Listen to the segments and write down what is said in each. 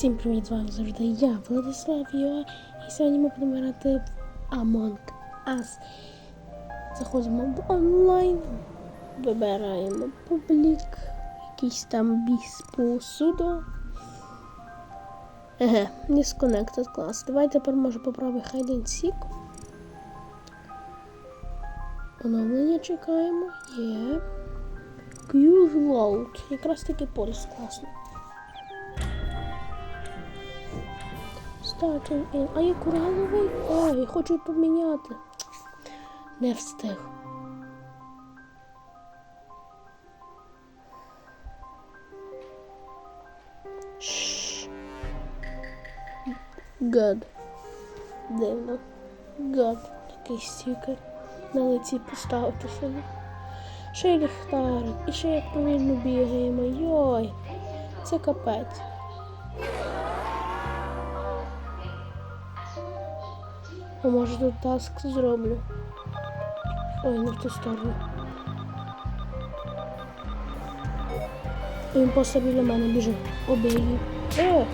Всім привіт, з вами завжди я, Владислав Йо. І сьогодні ми будемо грати в Among Us. Заходимо в онлайн, вибираємо публік, якийсь там біс посуду. Еге, disconnected клас. Давайте тепер може попробуй Hide and Seek. Оновлення чекаємо. Є. Q Load. Якраз таки поліс класно. Starting in. А я кораловий? Ой, хочу поміняти. Не встиг. Гад. Дивно. Гад. Такий стікер. На лиці поставити собі. Ще й ліхтарик. І ще як повільно бігаємо. Йой. Це капець. Може тут таск зроблю? Ой, не в ту сторону. Він просто біля мене біжить. Обій її. Е,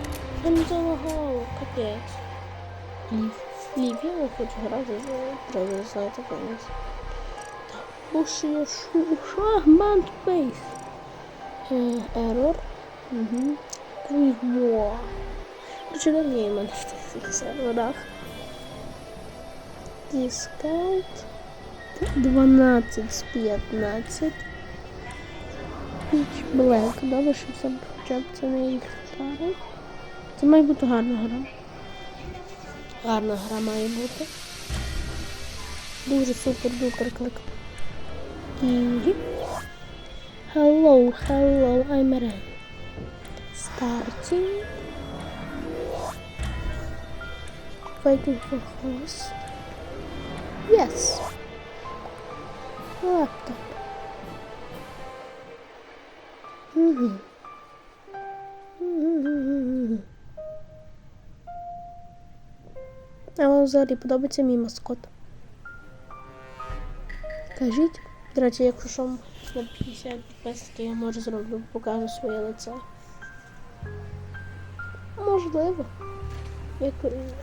він залагало, капець. Лів. Лів, я не хочу грати, треба знати конець. Буші шу, шахмат бейс. Е, Ерор. Угу. Квізмо. Короче, давнее мене в тих серверах. Дискаут 12 з 15. Піч Блек. Добре, що це хоча б це не їх старий. Це має бути гарна гра. Гарна гра має бути. Дуже супер-дупер клик. І... Hello, hello, I'm Ren. Starting. Waiting for host. Yes. Laptop. Мгм. А вам взагалі подобається мій маскот? Кажіть. До речі, якщо що на 50 підписників я може зроблю, покажу своє лице. Можливо. Як,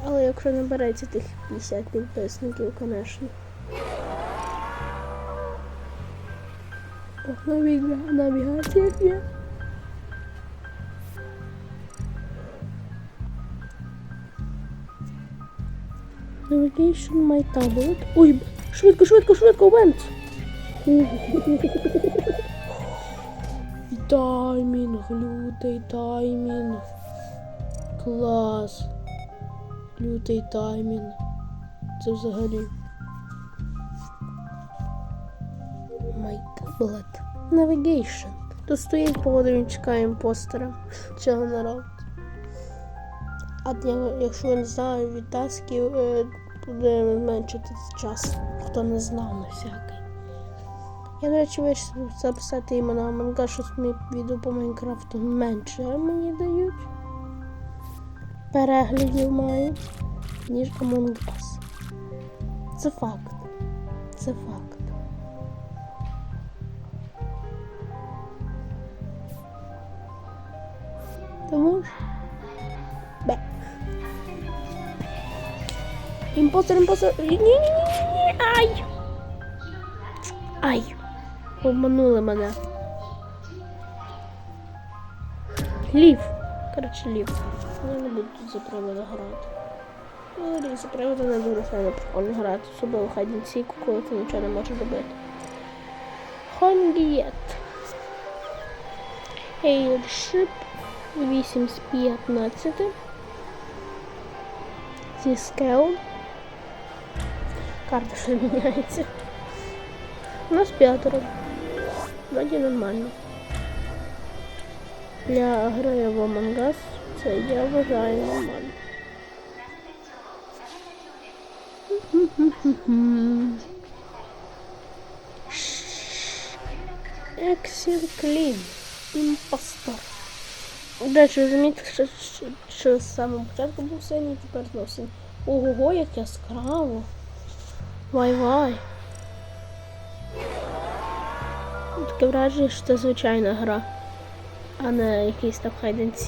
але якщо не береться тих 50 підписників, звісно. Навіга, навігація є. Navigation my tablet. Ой, швидко, швидко, швидко, вент! Таймінг, лютий таймінг. Клас. Лютий таймінг. Це взагалі. My tablet. Navigation. Тут стоїть чекає імпостера. Не робить. А я- якщо ви не знали від тасків, е, буде зменшити час. Хто не знав на всякий. Я, до речі, вирішив записати іменно Among Us, що мені відео по Майнкрафту менше мені дають. Переглядів мають, ніж Among Us. Це факт. Це факт. Тому ж. Бе. Імпостер, імпостер. Ні-ні-ні-ні. Ай! Ай! Обманули мене. Лів. Коротше, лів. Я не буду тут за привода грати. Ну, за привода не дуже сильно прикольно грати, особливо Seek, коли ти нічого не можеш робити. Хонгієт. Airship 8 з 15. Зі скел. Карта ще міняється. У нас п'ятеро. Вроді нормально. Для гри в Among Us це я вважаю нормально. Ексіл Клін. Імпостор. До речі, розумієте, що, що, що з самого початку був синій, тепер знову синій. Ого, як яскраво. Вай-вай. Таке враження, що це звичайна гра, а не якийсь там hide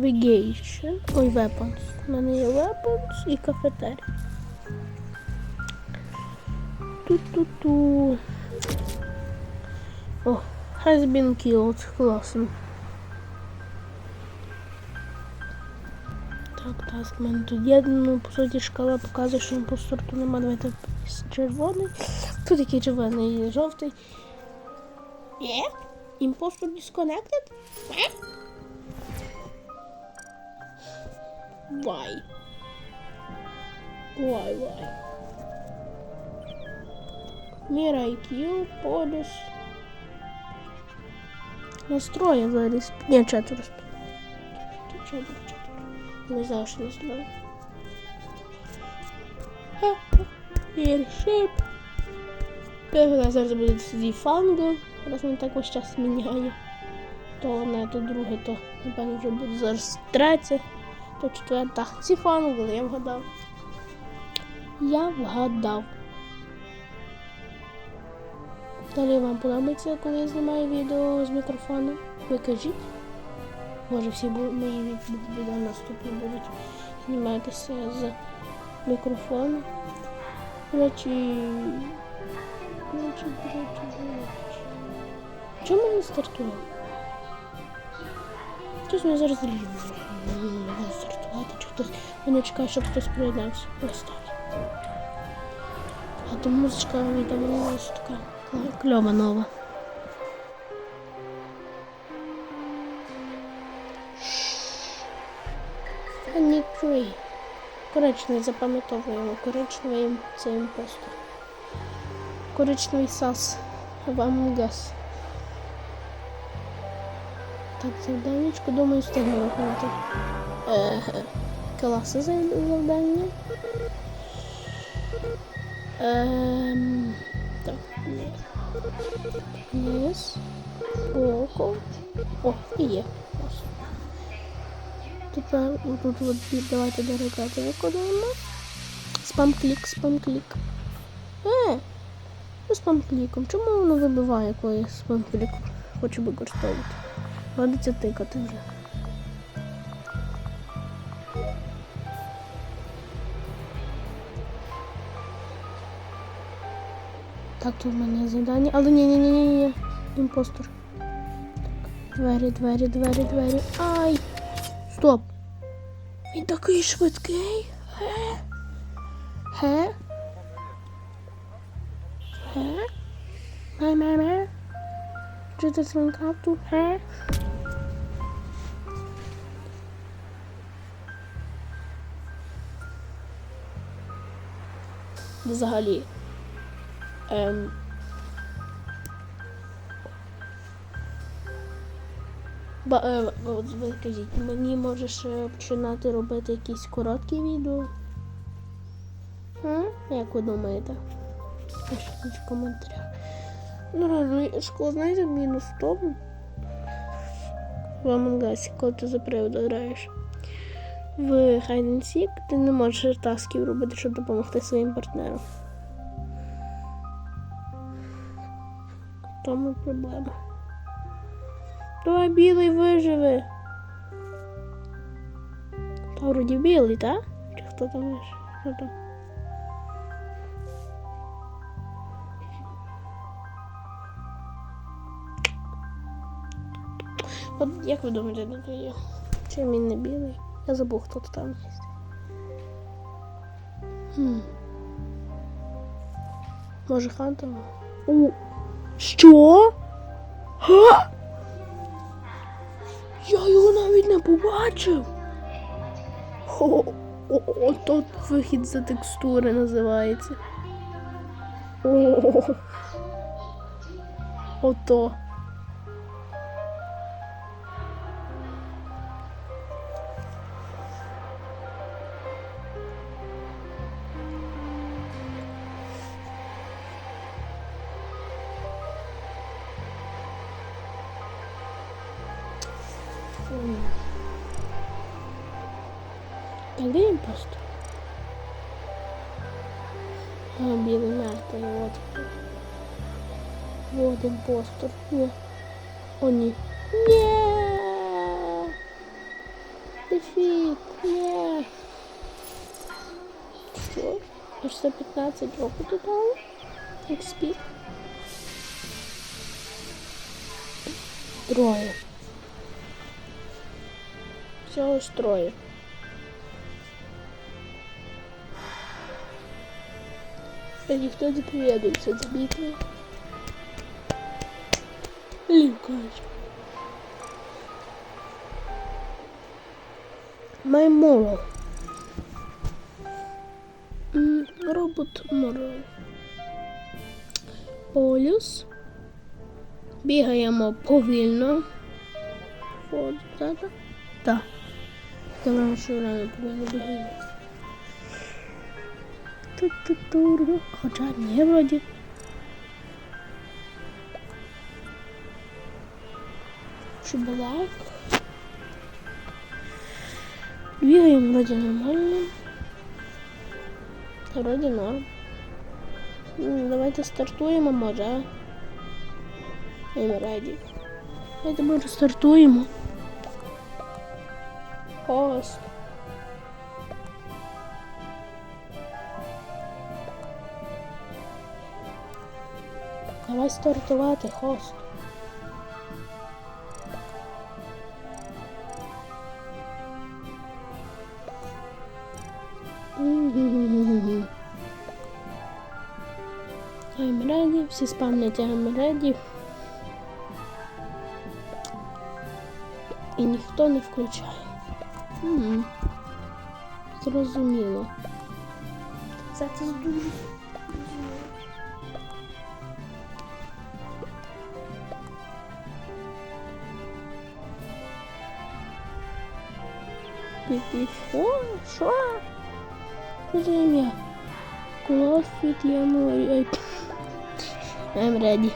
Navigation. Ой, weapons. У мене є weapons і кафетерія. Ту-ту-ту. О, has been killed. Класно. Так, мене тут є, ну, по суті, шкала показує, що імпостор тут нема. Давайте червоний. Тут який червоний і жовтий. Є? Імпостор disconnected? Е? Why? Why, why? Міра IQ, полюс. Настрої зараз. Ні, четверо. Четверо, четверо. Не знаю, що настрої. Airship. У нас зараз буде Зіфанго, раз він так весь час міняє. То одне, то друге, то напевно вже буде зараз третє, то четверта. Зіфанго, я вгадав. Я вгадав. Далі вам подобається, коли я знімаю відео з мікрофоном. Ви кажіть. Може всі мої відео наступні будуть зніматися з мікрофону. Речі, речі, речі, речі. Чому не стартуємо? Хтось мене зараз. Не можу стартувати, чи хтось мене чекає, щоб хтось приєднався. Ось. А то музичка від мене ось така кльова нова. Funny Tree. Коричневий запам'ятовуємо. Коричневий це імпостер. Коричневий сас. В Among Us. Так, завданнячко, думаю, встигну виконати. Е, класи за- завдання. Ем, так, ні. Єс. Око. О, і є. Тепер тут от давайте до рекати виконуємо. Спам-клік, спам-клік. Е! Ну, спам-кліком. Чому воно вибиває, коли я спам-клік хочу використовувати? Годиться тикати вже. Так, тут в мене завдання. Але ні, ні, ні, ні, ні. Імпостер. Так. Двері, двері, двері, двері. Ай! Стоп! Він такий швидкий. Ге? Ге? Ге? Ме-ме-ме? Чи це з Майнкрафту? Ге? Взагалі. Ем... Ба, е, от ви кажіть, мені можеш е, починати робити якісь короткі відео? М? Як ви думаєте? Пишіть в коментарях. Ну, школа, знаєте, мінус тому. В Among Us, коли ти за приводу граєш. В Hide and Seek ти не можеш тасків робити, щоб допомогти своїм партнерам. В Тому проблема. Давай білий виживе. Та вроді білий, так? Чи хто там вижив? Хто там? От як ви думаєте, де є? Чим він не білий? Я забув, хто там є. Хм. Може Хантер? У. Що? Га? Я його навіть не побачив. О, о, о, тут вихід за текстури називається. О, ото. Імпостер? А, білий мертвий, от. Вот імпостер. Ні. О, ні. Ні. Дефіт. Ні. Що? Аж 115 року додали? XP. Троє. Всього ж троє. А ніхто не битви. Лікач. My moral. Робот moral. Полюс. Бігаємо повільно. От, так? Так. Тому що реально повільно бігаємо. Ту-ту-ту. Хоча ні, вроді. Чебалак. Бігаємо вроді нормально. Вроді норм. Ну, Давайте стартуємо, може. а? I'm ready. Давайте може стартуємо. Хост. Давай стартувати, хост. I'm ready, всі спавнять I'm ready. І ніхто не включає. Мгм. Зрозуміло. Це це дуже. Піти. О, що? Що за ім'я? Клофіт я мой. I'm ready.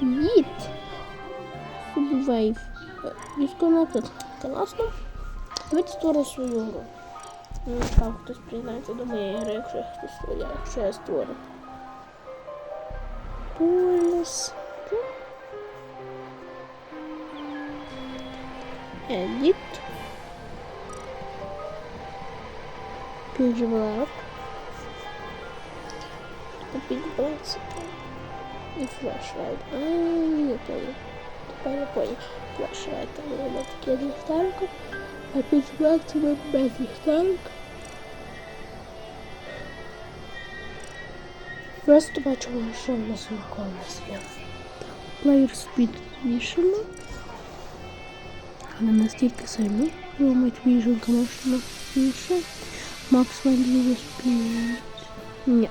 Їдь. Subwave. Disconnected. Класно. Давайте створимо свою гру. Ну, так, хтось приєднається до моєї гри, якщо я хтось створює, якщо я створю. Поліс. Edit. Підживлак. Купить бладцать. И флешлайт. А, не понял. Тепер я понял. Флешлайт. Там воно таке ліхтарка. А підживлак це ми без ліхтарка. Просто бачимо, що в нас навколо нас є. Player speed збільшимо. Але настільки сильно. Roaming Vision, звісно, більше. Max Value Speed. Ні.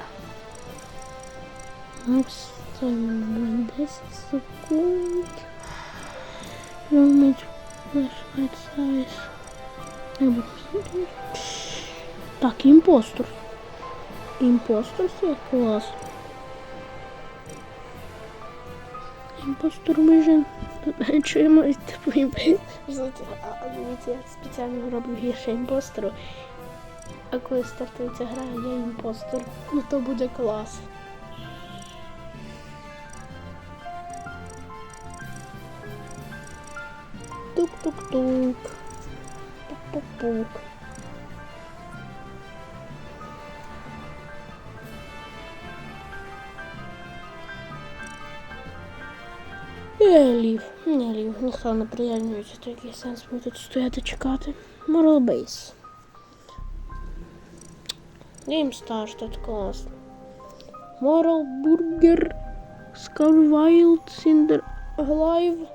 Макс там 10 секунд. Roaming Flashlight Size. Я буду. Так, імпостер. Імпостер це клас. Імпостер Vision. Тут чуємо типу імпостер. Я спеціально роблю гірше імпостеру. А коли стартується гра, я імпостер. Ну то буде клас. Тук-тук-тук. Пук-пук-пук. Е, Лів. Не лів, ніхто не приєднується, то який сенс мені тут стояти чекати. Moral Game Start, класно. Moral Burger. Scar Wild Cinder Alive.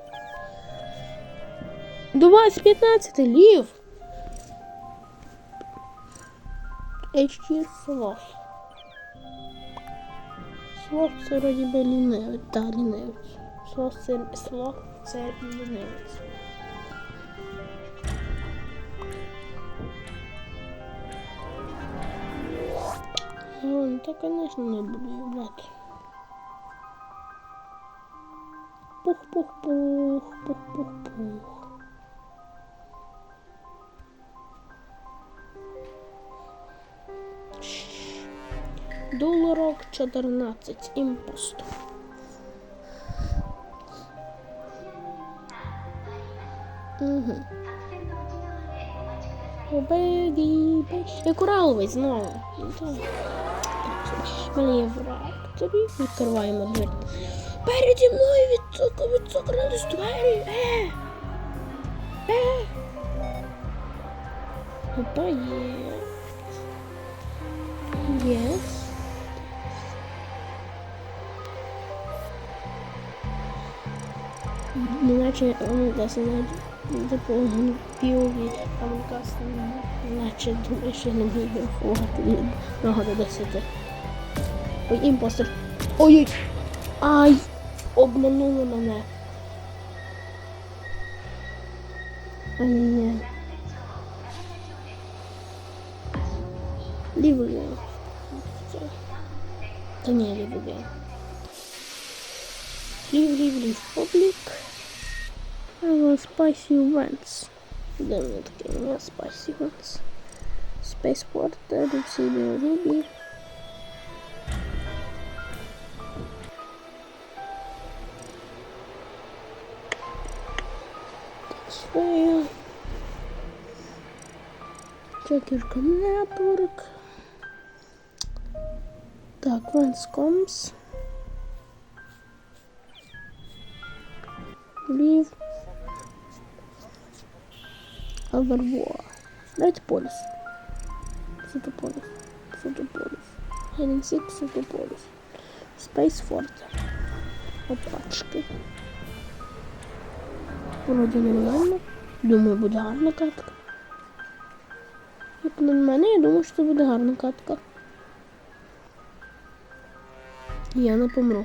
До вас 15 лів. HG Sloth. Sloth це вроді би лінивець. Так, лінивець. Sloth це, Sloth це лінивець. Ну, то, конечно, не буду її. Пух-пух-пух, пух-пух-пух. Доларок 14 імпосту. Угу. Бегі, бегі. Я кораловий знову. Ну, так. У мене враг. Тобі відкриваємо двері. Переді мною відсоко, відсокрились двері. Е! Е! Опа, є. Є. Неначе он десь навіть типу піві Амонкас наче думає, що не від нього до 10. Ой, імпостер. Ой-ой! Ай! Обманули мене. Ай-яй-яй. Лівий. я. Та ні, лівий. я. Лів, лів, лів. Публік. Spicy Events. Де воно таке? У мене Spicy Events. Spaceport, Obsidian Ruby. Чекерка Network. Так, Vanscoms. Лів. Алварвуа. Давайте полюс. Сутополюс. Сутополюс. Геленсік, Сутополюс. Space Fort. Опачки. Вроді нормально. Думаю, буде гарна катка. Як на мене, я думаю, що це буде гарна катка. Я не помру.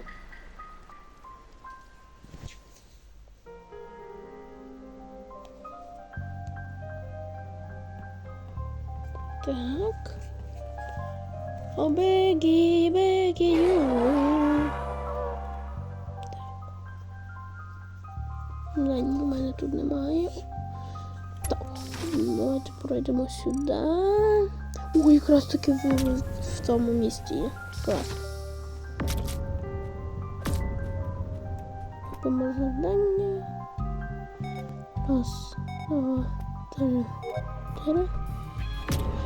Так. О, бегі, бегі. Знань у мене тут немає. Так, давайте пройдемо сюди. Ой, якраз таки в, в тому місті є. Клас. Робимо завдання. Раз, два, три, чотири.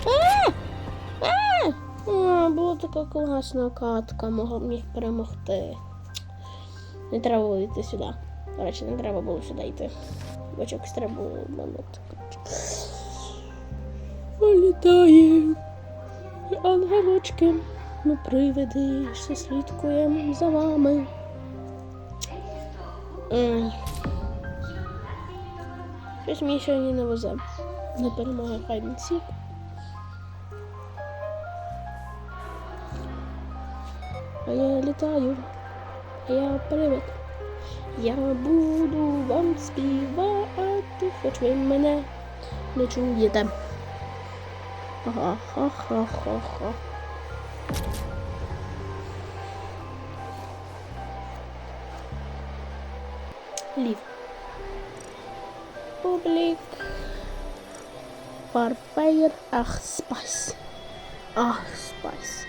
А! А! А, була така класна катка, могла б міг перемогти. Не треба було йти сюди. До речі, не треба було сюди йти. Чогось треба було. Вилітає. Ангелочки, ми привиди, що слідкуємо за вами. Щось мені сьогодні не везе. Не перемога Хайден А я літаю, а я привид. Я буду вам співати, хоч ви мене не чуєте. Ха-ха-ха-ха-ха. Лів. Публік. Фарфеєр. Ах, спайс. Ах, спайс.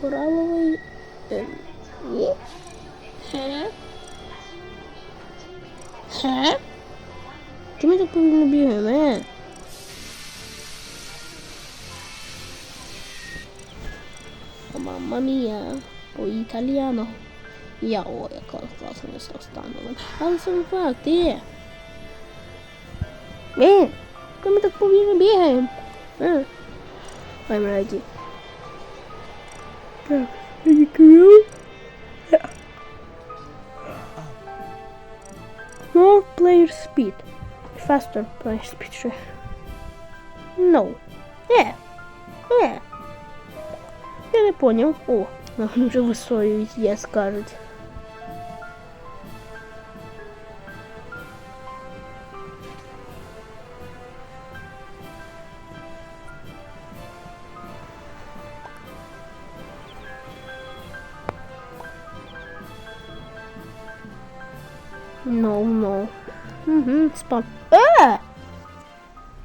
Кораловий. Ні. Хе? Хе? Чому так повільно бігаємо, е? Mamma mia, по італіано. Я, о, яка класна составлена. Але сам факт, є. Е, то ми так повільно бігаємо. Е. I'm ready. Так, дякую. More player speed. Faster player speed. sure. No. Yeah. Yeah. Понял. О, нам вже висоюють, я скажуть. No, no. Угу, спам. Е!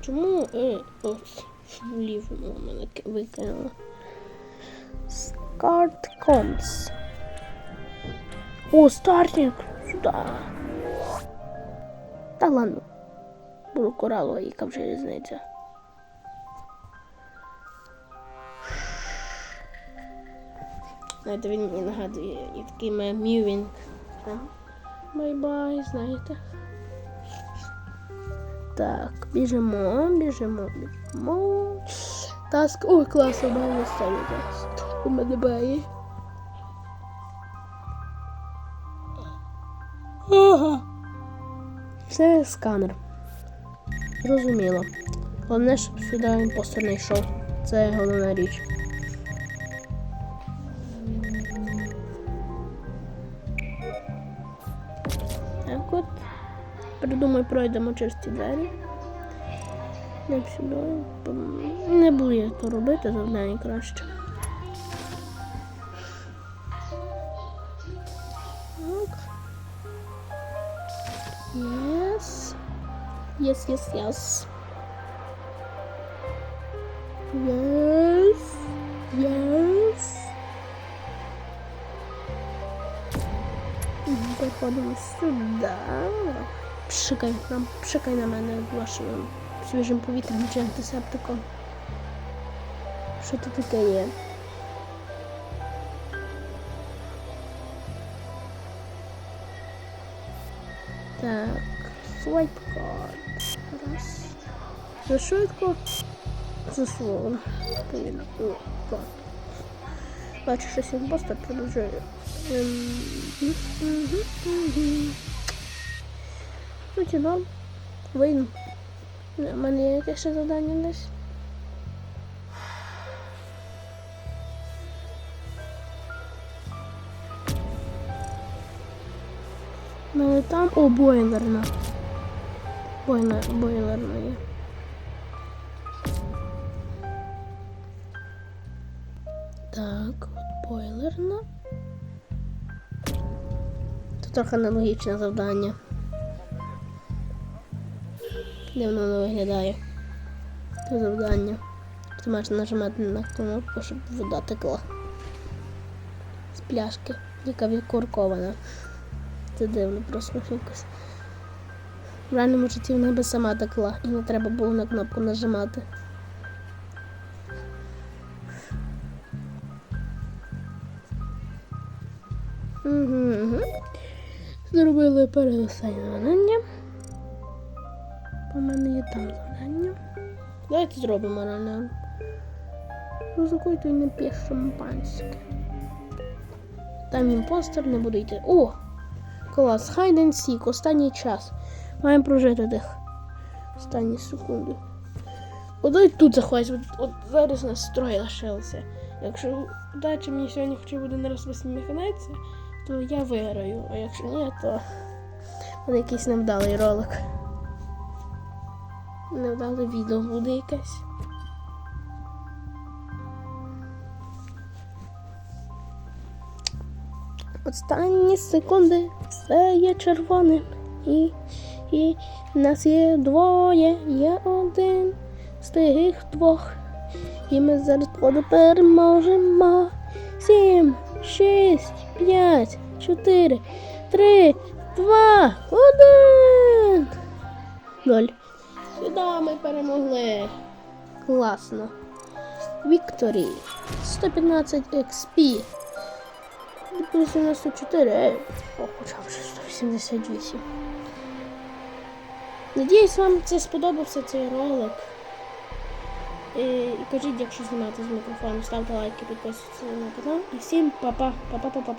Чому е, ось вліво мене ки- викинуло? Card Comps. О, старник! Сюда! Та ладно. Буду коралова, яка вже різниця. Знаєте, він мені нагадує і такий має мювінг. Бай-бай, знаєте. Так, біжимо, біжимо, біжимо. Таск. Ой, класно, маю. У мене бає. Ага. Це сканер. Зрозуміло. Головне, щоб сюди імпостер не йшов. Це головна річ. Так от. Придумай, пройдемо через ці двері. Не сюди. Не буду я то робити, завдання краще. Yes, yes, yes. Yes. Yes. Заходимо сюди. Пшикай нам, пшикай на мене вашим свіжим повітрям чи антисептиком. Що тут таке є? Так, свайп карт. Раз. За швидко. За словом. Повільно. О, так. Бачу, що сімпостер продовжує. Ем, мгм, мгм, мгм. Ну. Вийду. У мене є якесь ще завдання десь. У мене там. О, бойлерна. Бойлер, бойлерна є. Так, от бойлерна. Це трохи аналогічне завдання. Дивно воно виглядає. Це завдання. Ти маєш нажимати на кнопку, щоб вода текла. З пляшки, яка відкоркована. Це дивно просто якось. В реальному житті вона би сама текла і не треба було на кнопку нажимати. Угу, угу. Зробили переостаннє завдання. У мене є там завдання. Давайте зробимо реально. Ризикуйте і не п'є шампанське. Там імпостер не буде йти. О! Клас, hide and seek, останній час. Маємо прожити тих останні секунди. От дай тут заходять, от, от зараз нас троє лишилося. Якщо удача мені сьогодні хоча б один раз висміхнеться, то я виграю, а якщо ні, то буде якийсь невдалий ролик. Невдале відео буде якесь. Останні секунди все є червоним. І, і нас є двоє, є один з тих двох. І ми зараз переможемо. Сім, шість, п'ять, чотири, три, два, один. Ноль. Сюди ми перемогли. Класно. Вікторі. 115 XP. Плюс 94. О, хоча вже 188. Надіюсь, вам це сподобався цей ролик. І, і кажіть, якщо знімати з мікрофоном, ставте лайки, підписуйтесь на канал. І всім па-па, па-па-па-па.